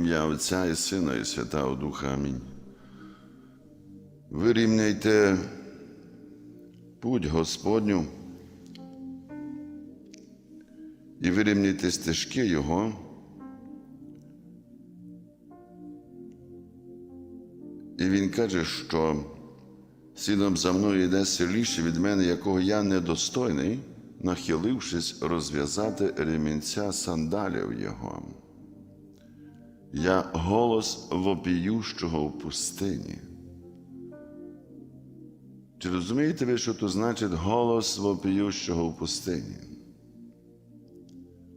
ім'я Отця і Сина, і Святого Духа. Амінь. Вирівняйте путь Господню і вирівняйте стежки Його. І він каже, що слідом за мною йде сильніше від мене, якого я недостойний, нахилившись розв'язати ремінця сандалів його. Я голос вопіющого в пустині. Чи розумієте ви, що тут значить голос вопіющого в пустині?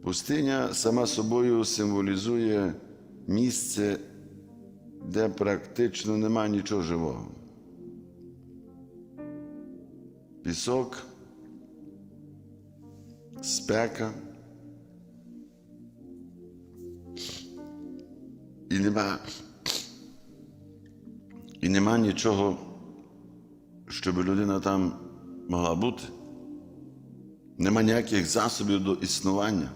Пустиня сама собою символізує місце, де практично немає нічого живого. Пісок, спека. І нема, і нема нічого, щоб людина там могла бути. Нема ніяких засобів до існування.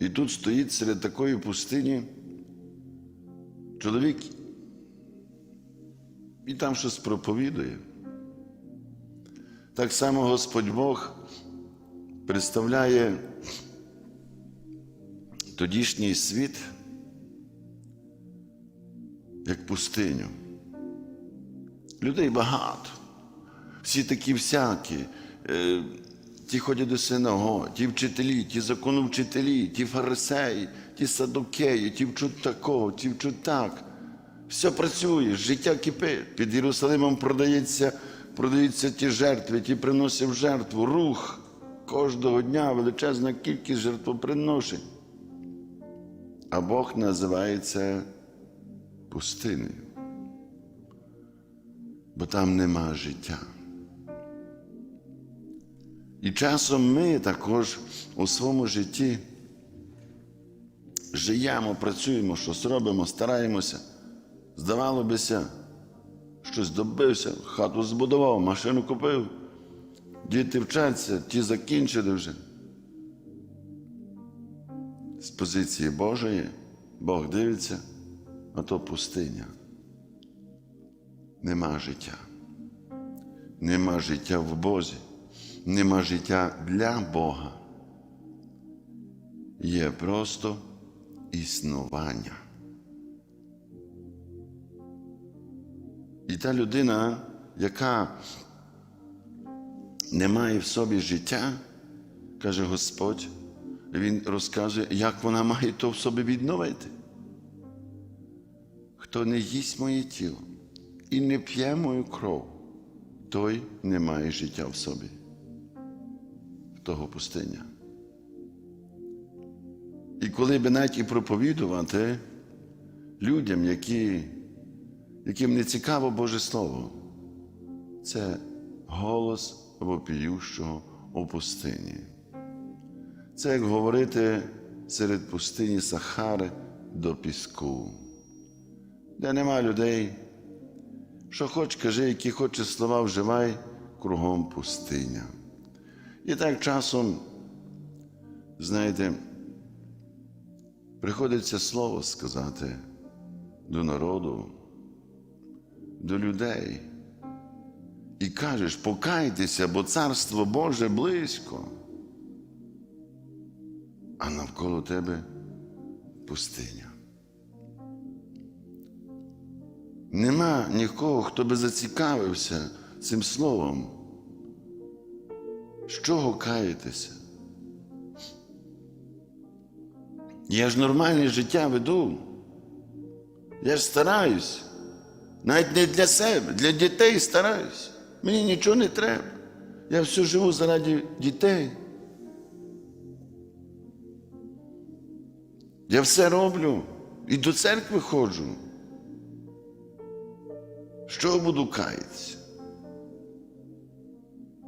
І тут стоїть серед такої пустині чоловік і там щось проповідує. Так само Господь Бог представляє тодішній світ як пустиню. Людей багато, всі такі всякі. Е, Ті ходять до синагоги, ті вчителі, ті законовчителі, ті фарисеї, ті садокеї, ті вчуть такого, ті вчуть так. Все працює, життя кипить. Під Єрусалимом продається, продаються ті жертви, ті приносять жертву, рух кожного дня величезна кількість жертвоприношень. А Бог називає це пустиною, бо там нема життя. І часом ми також у своєму житті живемо, працюємо, щось робимо, стараємося. Здавало бися, щось добився, хату збудував, машину купив, діти вчаться, ті закінчили вже. З позиції Божої Бог дивиться, а то пустиня. Нема життя. Нема життя в Бозі нема життя для Бога. Є просто існування. І та людина, яка не має в собі життя, каже Господь, Він розкаже, як вона має то в собі відновити. Хто не їсть моє тіло і не п'є мою кров, той не має життя в собі того пустиня. І коли би навіть і проповідувати людям, які, яким не цікаво Боже Слово, це голос вопіющого у пустині. Це як говорити серед пустині Сахари до піску, де нема людей, що хоч кажи, які хоче слова вживай, кругом пустиня. І так часом, знаєте, приходиться слово сказати до народу, до людей. І кажеш, покайтеся, бо царство Боже близько. А навколо тебе пустиня. Нема нікого, хто би зацікавився цим словом. З чого каєтеся? Я ж нормальне життя веду. Я ж стараюсь. Навіть не для себе, для дітей стараюсь. Мені нічого не треба. Я все живу заради дітей. Я все роблю і до церкви ходжу. Чого буду каятися?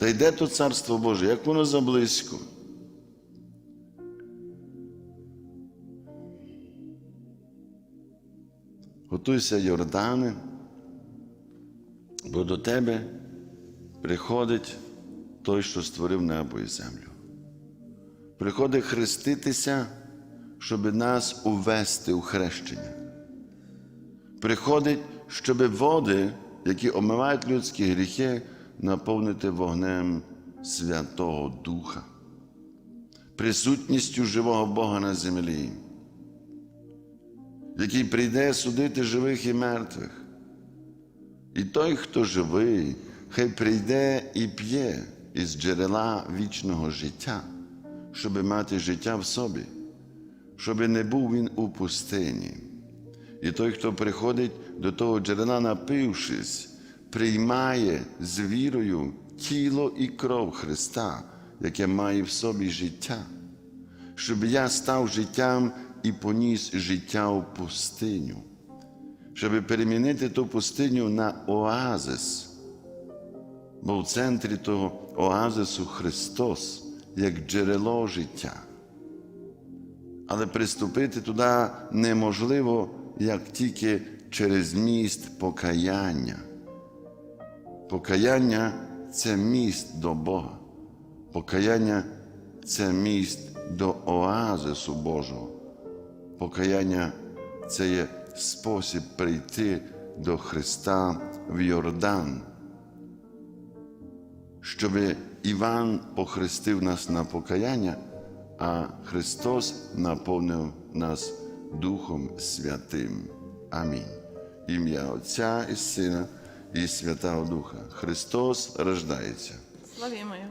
Та йде то царство Боже, як воно заблизько. Готуйся, Йордане, бо до тебе приходить той, що створив небо і землю. Приходить хреститися щоб нас увести у хрещення. Приходить, щоб води, які омивають людські гріхи, наповнити вогнем Святого Духа, присутністю живого Бога на землі, який прийде судити живих і мертвих. І той, хто живий, хай прийде і п'є із джерела вічного життя, щоб мати життя в собі, щоб не був він у пустині. І той, хто приходить до того джерела, напившись, приймає з вірою тіло і кров Христа, яке має в собі життя, щоб я став життям і поніс життя у пустиню, щоб перемінити ту пустиню на оазис. Бо в центрі того оазису Христос як джерело життя. Але приступити туди неможливо, як тільки через міст покаяння. Покаяння це міст до Бога. Покаяння це міст до оазису Божого. Покаяння це є спосіб прийти до Христа в Йордан, щоб Іван похрестив нас на покаяння, а Христос наповнив нас Духом Святим. Амінь. Ім'я Отця і Сина і Святого Духа. Христос рождається. Славімо Його.